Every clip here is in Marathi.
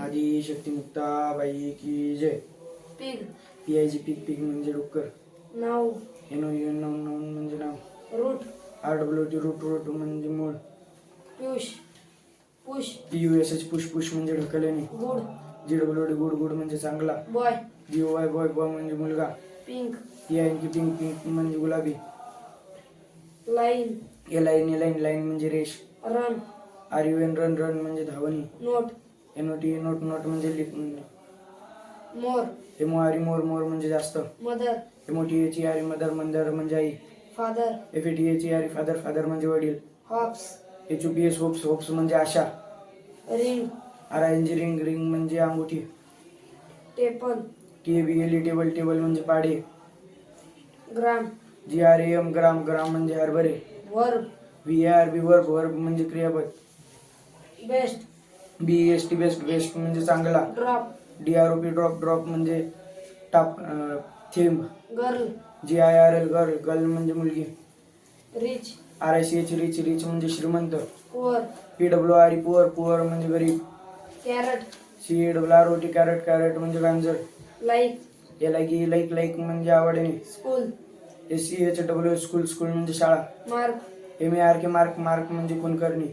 आदी शक्ती मुक्ताबाई की जय. Pig P I G pig pig म्हणजे डुक्कर. Noun N O N noun noun म्हणजे नाव. Root. R W T root root म्हणजे मूळ push push P U S H push push म्हणजे ढकलणे. Good. G W D good good म्हणजे चांगला. Boy. G O Y boy boy म्हणजे मुलगा. Pink. P I K pink pink म्हणजे गुलाबी. Line. L I N line line म्हणजे रेश. Run. R U N run run म्हणजे धावणी. Note. N O T note note म्हणजे more M O R E more more म्हणजे जास्त. Mother M O T H E R E mother mother म्हणजे आई. Father F A T H E R E father father म्हणजे वडील. Hops H U P S hopes hopes म्हणजे आशा. Ring R I N G ring ring म्हणजे अंगुठी. Table T A B L E table table म्हणजे पाडे ग्राम जी R A M gram gram म्हणजे हरभरे. Verb V R B verb verb म्हणजे क्रियापद. Best B S T best best म्हणजे चांगला. Drop D R O P drop drop म्हणजे टाप थेंब girl G I R L girl girl म्हणजे मुलगी. Rich R I C H rich rich म्हणजे श्रीमंत. Poor P W R E poor poor म्हणजे गरीब. Carrot C W R O T carrot carrot म्हणजे गांजर. लाईक एल आय की लाईक लाईक म्हणजे आवडणे school S C H W school school म्हणजे शाळा. Mark M A R K mark mark म्हणजे Kulkarni.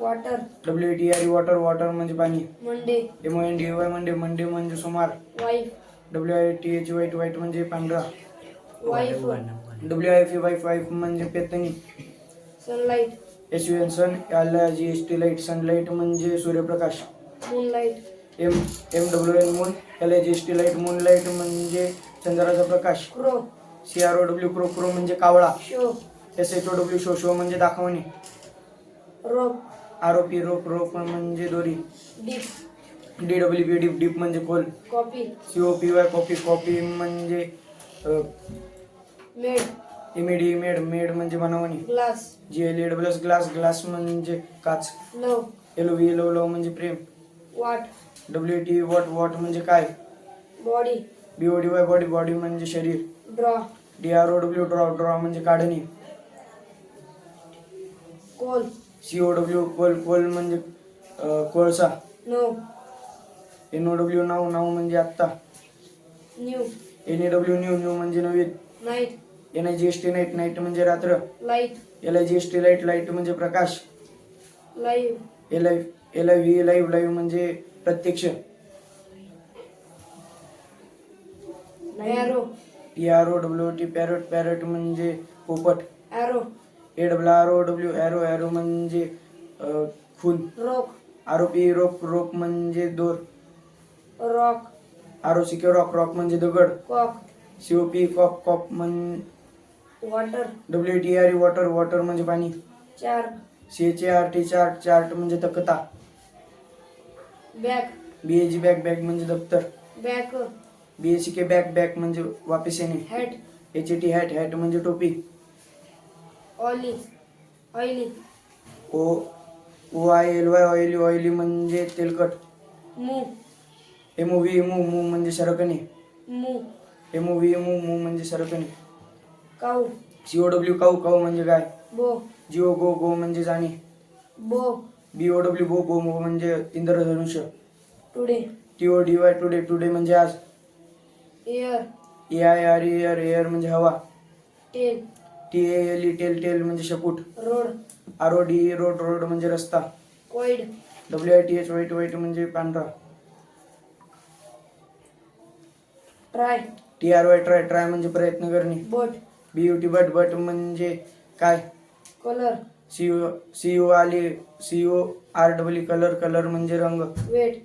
Water W T R water water म्हणजे पाणी. Monday M N D Y Monday Monday म्हणजे सोमवार wife W I T H white white म्हणजे पांढरा. Wife W I F wife wife म्हणजे Paithani. Sunlight S U N sun L G S T light sunlight म्हणजे सूर्यप्रकाश. Moonlight M M W N moon L G S T light moon light म्हणजे चंद्राचा प्रकाश. Crow C R O W crow crow म्हणजे कावळा. Show S H O W show show म्हणजे दाखवणे. रोप आर ओ पी रोप रोप म्हणजे दोरी. Dip. D W P deep deep म्हणजे खोल. Coffee C O P Y copy copy म्हणजे मेड. इमेडी मेड मेड म्हणजे बनवणे. Glass. G L A W S glass glass म्हणजे काच. Love. L V love love म्हणजे प्रेम. What. W T what what म्हणजे काय? Body. B O D Y body body म्हणजे शरीर. Draw. D R O W draw draw म्हणजे काढणे. Coal C O W coal coal म्हणजे कोळसा. No N O W now now म्हणजे आत्ता. New. N A W new new म्हणजे नवीन. Night N I G S T night night म्हणजे रात्र. Light. L I G S T light light म्हणजे प्रकाश. Live. L I L I V live live म्हणजे प्रत्यक्ष. T R O W T parrot parrot म्हणजे पोपट. A W R O W arrow arrow म्हणजे खून. रोक. आर ओ पी रोप रोप म्हणजे दोर. Rock. R O C K rock rock म्हणजे दगड. Cock. C O P cop cop म्हण water. W T R water water म्हणजे पाणी. Chart. C H R T chart chart म्हणजे तक्ता back B A G bag bag म्हणजे दप्तर. Back B S C K back back म्हणजे वापस येणे. Hat. H A T hat hat म्हणजे टोपी. Oily oily. O O I L Y oily oily म्हणजे तेलकट. मू. एम व्ही मू मू म्हणजे सरकणे. मू. एम ओ व्ही मू मू म्हणजे सरकणे. काऊ. सी ओ डब्ल्यू काऊ काऊ म्हणजे गाय. बो. जी ओ गो गो म्हणजे जाणे बो. बी ओ डब्ल्यू बो बो बो म्हणजे इंद्रधनुष्य. Today. T O D Y today today म्हणजे आज. Air. A I R air air म्हणजे हवा. Tail T A L E tail tail म्हणजे शपूट road. R O D road road म्हणजे रस्ता. कोइड W I T H white white म्हणजे पांढरा. Try. T R Y try try म्हणजे प्रयत्न करणे. But. B U T but but म्हणजे काय? Colour. C O C O आली C O R W colour colour म्हणजे रंग. Weight.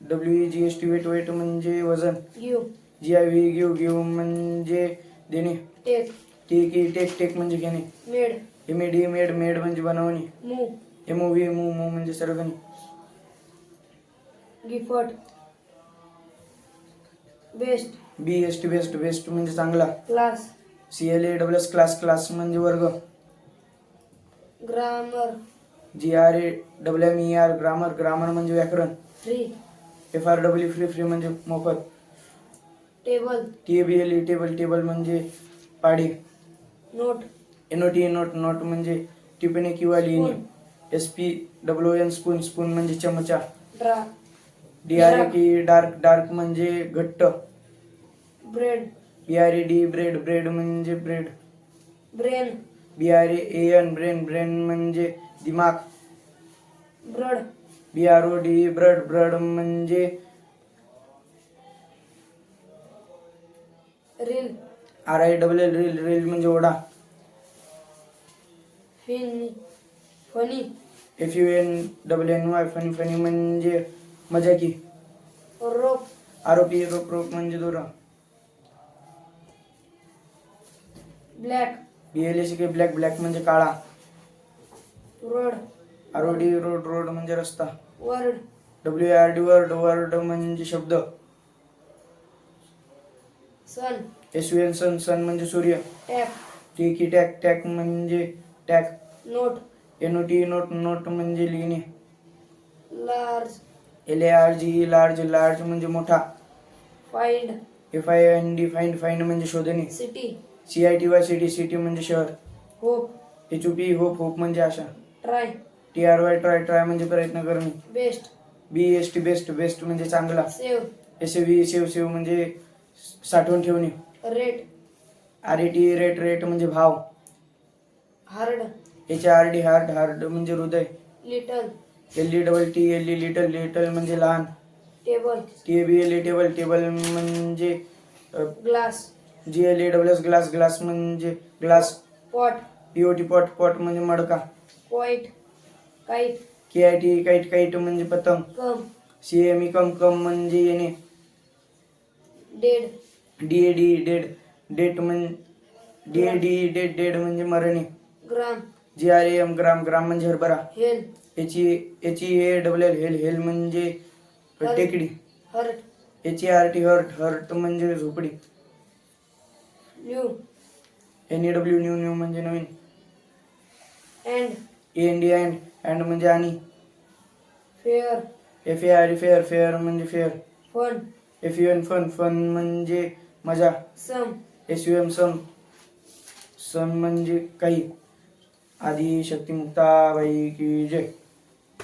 W E G S T weight weight म्हणजे वजन. Give G I V give give म्हणजे देणे. Take T K take take म्हणजे घेणे. Made. M A D made made म्हणजे बनवणे. Move. M O V move move म्हणजे सरगणे. Gift. Best. B S T best best म्हणजे चांगला. Class. C L A W S class class म्हणजे वर्ग. Grammar. G R A W M E R grammar grammar म्हणजे व्याकरण. Free F R W free free म्हणजे मोफत. Table T A B L E table table म्हणजे पाढे. Note. N O T note note म्हणजे टिपणे किंवा लिहिणे. S P W N spoon spoon म्हणजे चमचा. Draw D R A dark dark म्हणजे घट्ट. Bread B R A D bread bread म्हणजे bread brain B R A N brain brain म्हणजे दिमाग. Broad B R O D broad broad म्हणजे reel R I double L reel reel म्हणजे ओढा. Funny funny F U N double N Y funny funny म्हणजे मजाकी रोप आरोपी रोप रोप म्हणजे दोरा. Black B L S K black black म्हणजे काळा. Road R O D road road म्हणजे रस्ता. Word W R D word word म्हणजे शब्द. Sun S U N sun sun म्हणजे सूर्य. Tap T K tack tack म्हणजे tack note N O T note note म्हणजे लिहिणे. Large L A R G large large म्हणजे मोठा. Find F I N D find find म्हणजे शोधणे. City C I T Y city city म्हणजे शहर. Hope H U P hope hope म्हणजे आशा. Try T R Y try try म्हणजे प्रयत्न करणे. Best B S T best best म्हणजे चांगला. Save S A V save save म्हणजे साठवून ठेवणे. Rate. R A T rate rate म्हणजे भाव. Hard. H R D hard hard म्हणजे हृदय. Little. L E double T L E little little म्हणजे लहान. Table. T B L E table table म्हणजे glass. G L E double S glass glass म्हणजे glass. Pot. P O T pot pot म्हणजे matka. Quite kite. K I T kite kite म्हणजे पतंग. Come. C M E come come म्हणजे येणे. Dead. D A D dead date म्हणजे D A D dead dead म्हणजे मरणे. ग्राम. जी आर एम ग्राम ग्राम म्हणजे हरभरा. Hell. H E H E A double L hell hell म्हणजे टेकडी. Hurt H E R T hurt hurt म्हणजे झोपडी. New. N E W new new म्हणजे नवीन. And A N D and and म्हणजे आणि. Fair. F A R fair fair म्हणजे fair. Fun. F U N fun fun म्हणजे मजा. Some. S U M some. Some म्हणजे काही. आदी शक्तिमुक्ताबाई की जय.